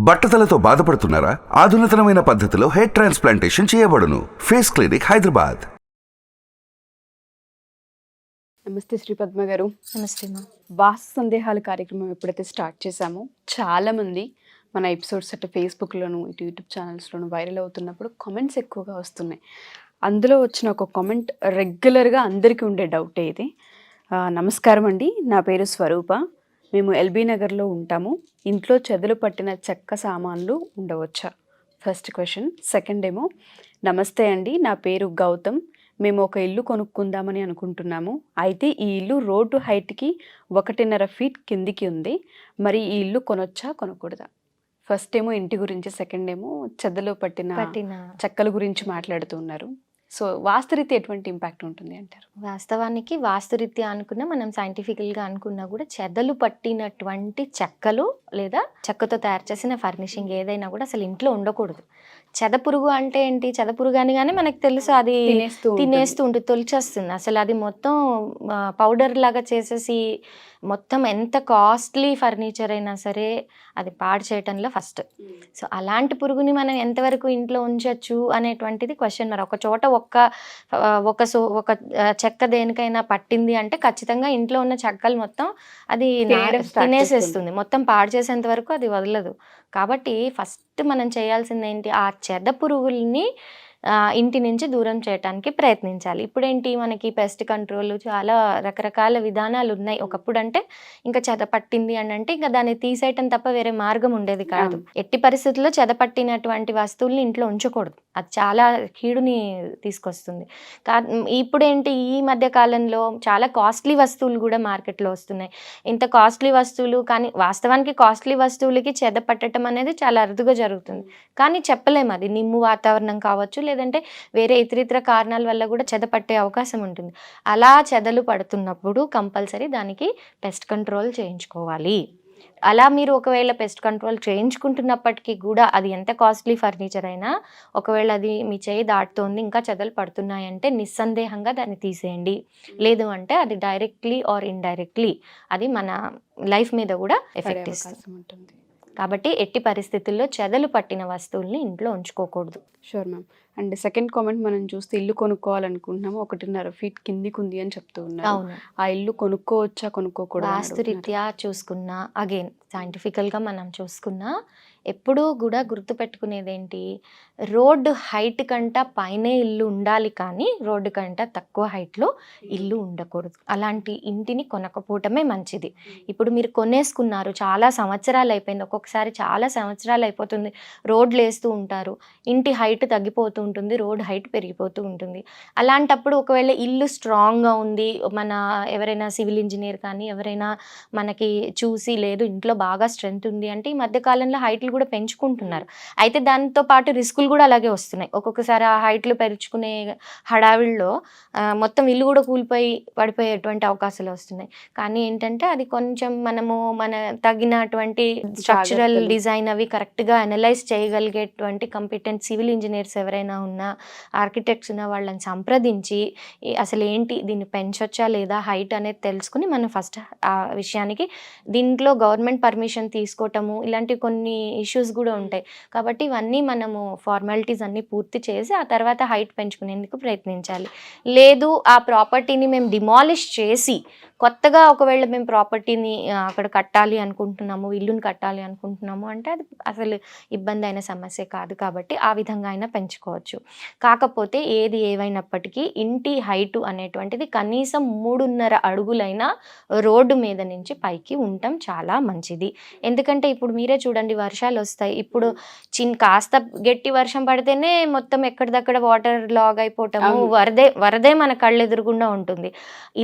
బట్టతలతో బాధపడుతున్నారా? ఆధునితనమైన పద్ధతిలో హెయిర్ ట్రాన్స్ప్లాంటేషన్ చేయబడును. Face clinic Hyderabad. నమస్తే శ్రీ పద్మ గారు. నమస్తే మా వాస్తు సందేహాల కార్యక్రమం ఎప్పుడైతే స్టార్ట్ చేశామో చాలామంది మన ఎపిసోడ్స్ అటు ఫేస్బుక్లోను ఇటు యూట్యూబ్ ఛానల్స్లోను వైరల్ అవుతున్నప్పుడు కామెంట్స్ ఎక్కువగా వస్తున్నాయి. అందులో వచ్చిన ఒక కామెంట్ రెగ్యులర్గా అందరికీ ఉండే డౌటే ఇది. ఆ, నమస్కారం అండి. నా పేరు స్వరూప. మేము ఎల్బీ నగర్లో ఉంటాము. ఇంట్లో చెదలు పట్టిన చెక్క సామాన్లు ఉండవచ్చా? ఫస్ట్ క్వశ్చన్ సెకండ్ ఏమో నమస్తే అండి నా పేరు గౌతమ్. మేము ఒక ఇల్లు కొనుక్కుందామని అనుకుంటున్నాము. అయితే ఈ ఇల్లు రోడ్డు హైట్కి ఒకటిన్నర ఫీట్ కిందికి ఉంది. మరి ఈ ఇల్లు కొనొచ్చా కొనకూడదా? ఫస్ట్ ఏమో ఇంటి గురించి సెకండ్ ఏమో చెద్దలో పట్టిన పట్టిన చెక్కల గురించి మాట్లాడుతూ ఉన్నారు. సో వాస్తురీత్య ఎటువంటి ఇంపాక్ట్ ఉంటుంది అంటారు? వాస్తవానికి వాస్తురీత్య అనుకున్నా మనం సైంటిఫికల్గా అనుకున్నా కూడా చెదలు పట్టినటువంటి చెక్కలు లేదా చెక్కతో తయారు చేసిన ఫర్నిషింగ్ ఏదైనా కూడా అసలు ఇంట్లో ఉండకూడదు. చెద పురుగు అంటే ఏంటి? చెద పురుగు అని కానీ మనకు తెలుసు అది తినేస్తూ ఉంటుంది. తొలిచేస్తుంది. అసలు అది మొత్తం పౌడర్ లాగా చేసేసి మొత్తం ఎంత కాస్ట్లీ ఫర్నిచర్ అయినా సరే అది పాడు చేయటంలో ఫస్ట్. సో అలాంటి పురుగుని మనం ఎంతవరకు ఇంట్లో ఉంచవచ్చు అనేటువంటిది క్వశ్చన్ మరి. ఒక చోట ఒక్క ఒక సో ఒక చెక్క దేనికైనా పట్టింది అంటే ఖచ్చితంగా ఇంట్లో ఉన్న చెక్కలు మొత్తం అది తినేసేస్తుంది. మొత్తం పాడు చేసేంత వరకు అది వదలదు. కాబట్టి ఫస్ట్ మనం చేయాల్సింది ఏంటి ఆ చెద పురుగుల్ని ఇంటి నుంచి దూరం చేయడానికి ప్రయత్నించాలి. ఇప్పుడేంటి? మనకి పెస్ట్ కంట్రోల్ చాలా రకరకాల విధానాలు ఉన్నాయి. ఒకప్పుడు అంటే ఇంకా చెద పట్టింది అని అంటే ఇంకా దాన్ని తీసేయటం తప్ప వేరే మార్గం ఉండేది కాదు. ఎట్టి పరిస్థితుల్లో చెద పట్టినటువంటి వస్తువుల్ని ఇంట్లో ఉంచకూడదు. అది చాలా కీడుని తీసుకొస్తుంది. కా ఇప్పుడేంటి? ఈ మధ్య కాలంలో చాలా కాస్ట్లీ వస్తువులు కూడా మార్కెట్లో వస్తున్నాయి. ఇంత కాస్ట్లీ వస్తువులు కానీ వాస్తవానికి కాస్ట్లీ వస్తువులకి చెద పట్టడం అనేది చాలా అరుదుగా జరుగుతుంది. కానీ చెప్పలేము. అది నిమ్ము వాతావరణం కావచ్చు లేదంటే వేరే ఇతరితర కారణాల వల్ల కూడా చెద పట్టే అవకాశం ఉంటుంది. అలా చెదలు పడుతున్నప్పుడు కంపల్సరీ దానికి పెస్ట్ కంట్రోల్ చేయించుకోవాలి. అలా మీరు ఒకవేళ పెస్ట్ కంట్రోల్ చేయించుకుంటున్నప్పటికీ కూడా అది ఎంత కాస్ట్లీ ఫర్నిచర్ అయినా ఒకవేళ అది మీ చేయి దాటుతోంది ఇంకా చెదలు పడుతున్నాయంటే నిస్సందేహంగా దాన్ని తీసేయండి. లేదు అంటే అది డైరెక్ట్లీ ఆర్ ఇండైరెక్ట్లీ అది మన లైఫ్ మీద కూడా ఎఫెక్ట్ ఇస్తుంది. ఉంటుంది. కాబట్టి ఎట్టి పరిస్థితుల్లో చెదలు పట్టిన వస్తువుల్ని ఇంట్లో ఉంచుకోకూడదు. Sure ma'am. And second comment మనం చూస్తే ఇల్లు కొనుక్కోవాలనుకుంటున్నాము. ఒకటిన్నర ఫీట్ కిందికి ఉంది అని చెప్తూ ఉన్నారు. ఆ ఇల్లు కొనుక్కోవచ్చా కొనుక్కోకూడదా అని వాస్తు అడుగుతున్నారు. రీత్యా చూసుకున్నా అగైన్ సైంటిఫికల్గా మనం చూసుకున్నా ఎప్పుడూ కూడా గుర్తుపెట్టుకునేది ఏంటి రోడ్డు హైట్ కంట పైనే ఇల్లు ఉండాలి కానీ రోడ్డు కంట తక్కువ హైట్లో ఇల్లు ఉండకూడదు. అలాంటి ఇంటిని కొనకపోవటమే మంచిది. ఇప్పుడు మీరు కొనేసుకున్నారు చాలా సంవత్సరాలు అయిపోయింది. ఒక్కొక్కసారి చాలా సంవత్సరాలు అయిపోతుంది. రోడ్లు వేస్తూ ఉంటారు. ఇంటి హైట్ తగ్గిపోతూ ఉంటుంది రోడ్ హైట్ పెరిగిపోతూ ఉంటుంది. అలాంటప్పుడు ఒకవేళ ఇల్లు స్ట్రాంగ్గా ఉంది మన ఎవరైనా సివిల్ ఇంజనీర్ కానీ ఎవరైనా మనకి చూసి లేదు ఇంట్లో బాగా స్ట్రెంగ్త్ ఉంది అంటే ఈ మధ్య కాలంలో హైట్లు కూడా పెంచుకుంటున్నారు. అయితే దాంతో పాటు రిస్కులు కూడా అలాగే వస్తున్నాయి. ఒక్కొక్కసారి ఆ హైట్లు పెంచుకునే హడావిడిలో మొత్తం ఇల్లు కూడా కూలిపోయి పడిపోయేటువంటి అవకాశాలు వస్తున్నాయి. కానీ ఏంటంటే అది కొంచెం మనము మన తగినటువంటి స్ట్రక్చరల్. డిజైన్ అవి కరెక్ట్గా అనలైజ్ చేయగలిగేటువంటి కంపిటెంట్ సివిల్ ఇంజనీర్స్ ఎవరైనా ఉన్నా ఆర్కిటెక్ట్స్ ఉన్న వాళ్ళని సంప్రదించి అసలు ఏంటి దీన్ని పెంచొచ్చా లేదా హైట్ అనేది తెలుసుకుని మనం ఫస్ట్ ఆ విషయానికి దీంట్లో గవర్నమెంట్ పర్మిషన్ తీసుకోవటము ఇలాంటి కొన్ని ఇష్యూస్ కూడా ఉంటాయి. కాబట్టి ఇవన్నీ మనము ఫార్మాలిటీస్ అన్నీ పూర్తి చేసి ఆ తర్వాత హైట్ పెంచుకునేందుకు ప్రయత్నించాలి. లేదు ఆ ప్రాపర్టీని మేము డిమాలిష్ చేసి కొత్తగా ఒకవేళ మేము ప్రాపర్టీని అక్కడ కట్టాలి అనుకుంటున్నాము ఇల్లుని కట్టాలి అనుకుంటున్నాము అంటే అది అసలు ఇబ్బంది అయిన సమస్య కాదు కాబట్టి ఆ విధంగా అయినా పెంచుకోవచ్చు. కాకపోతే ఏది ఏవైనప్పటికీ ఇంటి హైటు అనేటువంటిది కనీసం మూడున్నర అడుగులైనా రోడ్డు మీద నుంచి పైకి ఉండటం చాలా మంచిది. ఎందుకంటే ఇప్పుడు మీరే చూడండి వర్షాలు వస్తాయి. ఇప్పుడు చిన్ కాస్త గట్టి వర్షం పడితేనే మొత్తం ఎక్కడిదక్కడ వాటర్ లాగ్ అయిపోవటము. వరదే వరదే మన కళ్ళు ఎదురుగుండా ఉంటుంది.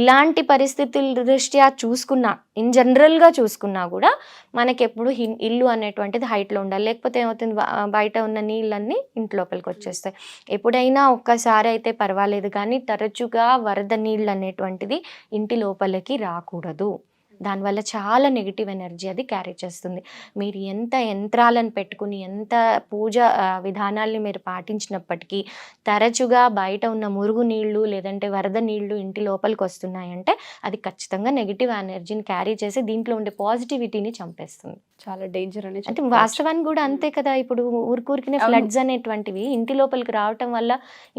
ఇలాంటి పరిస్థితుల దృష్ట్యా చూసుకున్నా ఇన్ జనరల్గా చూసుకున్నా కూడా మనకి ఎప్పుడు ఇల్లు అనేటువంటిది హైట్లో ఉండాలి. లేకపోతే ఏమవుతుంది? బయట ఉన్న నీళ్ళన్నీ ఇంటి లోపలికి వచ్చేస్తాయి. ఎప్పుడైనా ఒక్కసారి అయితే పర్వాలేదు కానీ తరచుగా వరద నీళ్ళు అనేటువంటిది ఇంటి లోపలికి రాకూడదు. దానివల్ల చాలా నెగిటివ్ ఎనర్జీ అది క్యారీ చేస్తుంది. మీరు ఎంత యంత్రాలను పెట్టుకుని ఎంత పూజ విధానాల్ని మీరు పాటించినప్పటికీ తరచుగా బయట ఉన్న మురుగు నీళ్ళు లేదంటే వరద నీళ్ళు ఇంటి లోపలికి వస్తున్నాయంటే అది ఖచ్చితంగా నెగిటివ్ ఎనర్జీని క్యారీ చేసి దీంట్లో ఉండే పాజిటివిటీని చంపేస్తుంది. చాలా డేంజర్ అని అంటే వాస్తవానికి కూడా అంతే కదా ఇప్పుడు ఊరికూరికినే. ఫ్లడ్స్ అనేటువంటివి ఇంటి లోపలికి రావటం వల్ల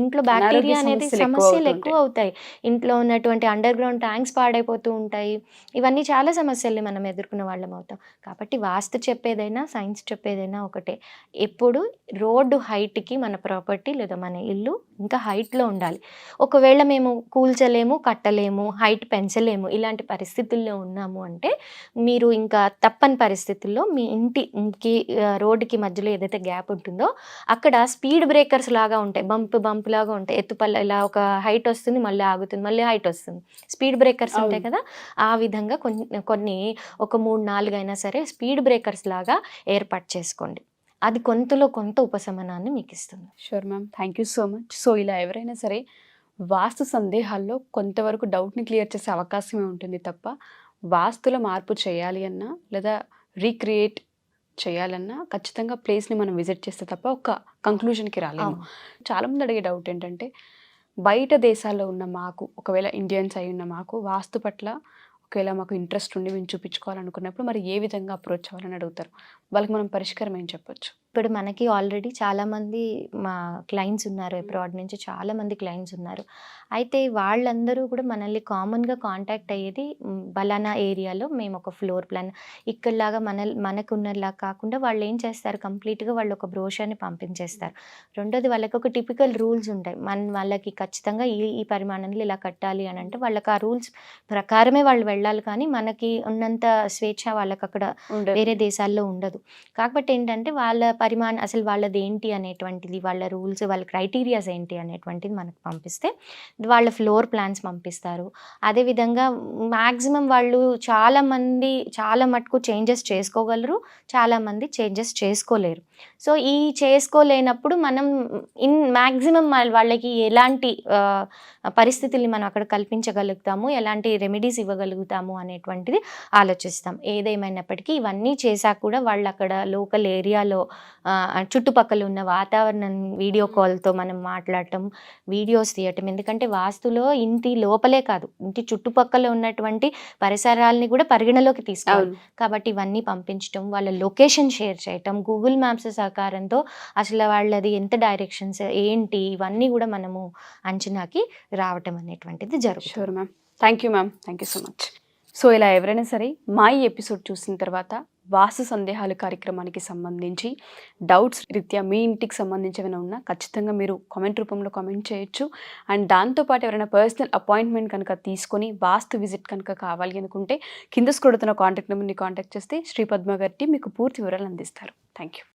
ఇంట్లో బ్యాక్టీరియా అనేది సమస్యలు ఎక్కువ అవుతాయి. ఇంట్లో ఉన్నటువంటి అండర్ గ్రౌండ్ ట్యాంక్స్ పాడైపోతూ ఉంటాయి. ఇవన్నీ చాలా సమస్యల్ని మనం ఎదుర్కొన్న వాళ్ళం అవుతాం. కాబట్టి వాస్తు చెప్పేదైనా సైన్స్ చెప్పేదైనా ఒకటే. ఎప్పుడు రోడ్డు హైట్కి మన ప్రాపర్టీ లేదా మన ఇల్లు ఇంకా హైట్లో ఉండాలి. ఒకవేళ మేము కూల్చలేము కట్టలేము హైట్ పెంచలేము ఇలాంటి పరిస్థితుల్లో ఉన్నాము అంటే మీరు ఇంకా తప్పని పరిస్థితుల్లో మీ ఇంటికి రోడ్డుకి మధ్యలో ఏదైతే గ్యాప్ ఉంటుందో అక్కడ స్పీడ్ బ్రేకర్స్ లాగా ఉంటాయి. బంప్ బంప్ లాగా ఉంటాయి. ఎత్తుపల్ల ఇలా ఒక హైట్ వస్తుంది మళ్ళీ ఆగుతుంది మళ్ళీ హైట్ వస్తుంది. స్పీడ్ బ్రేకర్స్ ఉంటాయి. కదా ఆ విధంగా కొన్ని కొన్ని ఒక మూడు నాలుగు అయినా సరే స్పీడ్ బ్రేకర్స్ లాగా ఏర్పాటు చేసుకోండి. అది కొంతలో కొంత ఉపశమనాన్ని మీకు ఇస్తుంది sure ma'am thank you so much so ఇలా ఎవరైనా సరే వాస్తు సందేహాల్లో కొంతవరకు డౌట్ని క్లియర్ చేసే అవకాశమే ఉంటుంది తప్ప వాస్తుల మార్పు చేయాలి అన్నా లేదా రీక్రియేట్ చేయాలన్నా ఖచ్చితంగా ప్లేస్ని మనం విజిట్ చేస్తే తప్ప ఒక కంక్లూజన్కి రాలేము. చాలామంది అడిగే డౌట్ ఏంటంటే బయట దేశాల్లో ఉన్న మాకు ఒకవేళ ఇండియన్స్ అయి ఉన్న మాకు వాస్తు పట్ల ఒకవేళ మాకు ఇంట్రెస్ట్ ఉండి మేము చూపించుకోవాలనుకున్నప్పుడు మరి ఏ విధంగా అప్రోచ్ అవ్వాలని అడుగుతారు? వాళ్ళకి మనం పరిష్కారం ఏం చెప్పొచ్చు? ఇప్పుడు మనకి ఆల్రెడీ చాలామంది మా క్లయింట్స్ ఉన్నారు అబ్రాడ్ నుంచి చాలామంది క్లయింట్స్ ఉన్నారు. అయితే వాళ్ళందరూ కూడా మనల్ని కామన్గా కాంటాక్ట్ అయ్యేది బలానా ఏరియాలో మేము ఒక ఫ్లోర్ ప్లాన్ ఇక్కడలాగా మన మనకున్నలా కాకుండా వాళ్ళు ఏం చేస్తారు కంప్లీట్గా వాళ్ళు ఒక బ్రోషర్ని పంపించేస్తారు. రెండోది వాళ్ళకి ఒక టిపికల్ రూల్స్ ఉంటాయి. మన వాళ్ళకి ఖచ్చితంగా ఈ ఈ పరిమాణంలో ఇలా కట్టాలి అని అంటే వాళ్ళకి ఆ రూల్స్ ప్రకారమే వాళ్ళు వెళ్ళాలి కానీ మనకి ఉన్నంత స్వేచ్ఛ వాళ్ళకి అక్కడ వేరే దేశాల్లో ఉండదు. కాకపోతే ఏంటంటే వాళ్ళ పరిమాణం అసలు వాళ్ళది ఏంటి అనేటువంటిది వాళ్ళ రూల్స్ వాళ్ళ క్రైటీరియాస్ ఏంటి అనేటువంటిది మనకు పంపిస్తే వాళ్ళ ఫ్లోర్ ప్లాన్స్ పంపిస్తారు. అదేవిధంగా మ్యాక్సిమం వాళ్ళు చాలామంది చాలా మటుకు చేంజెస్ చేసుకోగలరు చాలామంది చేంజెస్ చేసుకోలేరు. సో ఈ చేసుకోలేనప్పుడు మనం ఇన్ మ్యాక్సిమం వాళ్ళకి ఎలాంటి పరిస్థితుల్ని మనం అక్కడ కల్పించగలుగుతాము ఎలాంటి రెమెడీస్ ఇవ్వగలుగుతాము అనేటువంటిది ఆలోచిస్తాం. ఏదేమైనప్పటికీ ఇవన్నీ చేశాక కూడా వాళ్ళు అక్కడ లోకల్ ఏరియాలో చుట్టుపక్కల ఉన్న వాతావరణం వీడియో కాల్తో మనం మాట్లాడటం వీడియోస్ తీయటం. ఎందుకంటే వాస్తులో ఇంటి లోపలే కాదు. ఇంటి చుట్టుపక్కల ఉన్నటువంటి పరిసరాలని కూడా పరిగణలోకి తీసుకోవాలి. కాబట్టి ఇవన్నీ పంపించడం వాళ్ళ లొకేషన్ షేర్ చేయటం గూగుల్ మ్యాప్స్ సహకారంతో అసలు వాళ్ళది ఎంత డైరెక్షన్స్ ఏంటి ఇవన్నీ కూడా మనము అంచనాకి రావటం అనేటువంటిది జరుగుతుంది. Ma'am thank you ma'am thank you so much so ఇలా ఎవరైనా సరే మా ఈ ఎపిసోడ్ చూసిన తర్వాత వాస్తు సందేహాలు కార్యక్రమానికి సంబంధించి డౌట్స్ రీత్యా మీ ఇంటికి సంబంధించి ఏమైనా ఉన్నా ఖచ్చితంగా మీరు కామెంట్ రూపంలో కామెంట్ చేయొచ్చు. అండ్ దాంతోపాటు ఎవరైనా పర్సనల్ అపాయింట్మెంట్ కనుక తీసుకొని వాస్తు విజిట్ కనుక కావాలి అనుకుంటే కింద స్క్రోడుతున్న కాంటాక్ట్ నెంబర్ని కాంటాక్ట్ చేస్తే శ్రీ పద్మ గారి మీకు పూర్తి వివరాలు అందిస్తారు. Thank you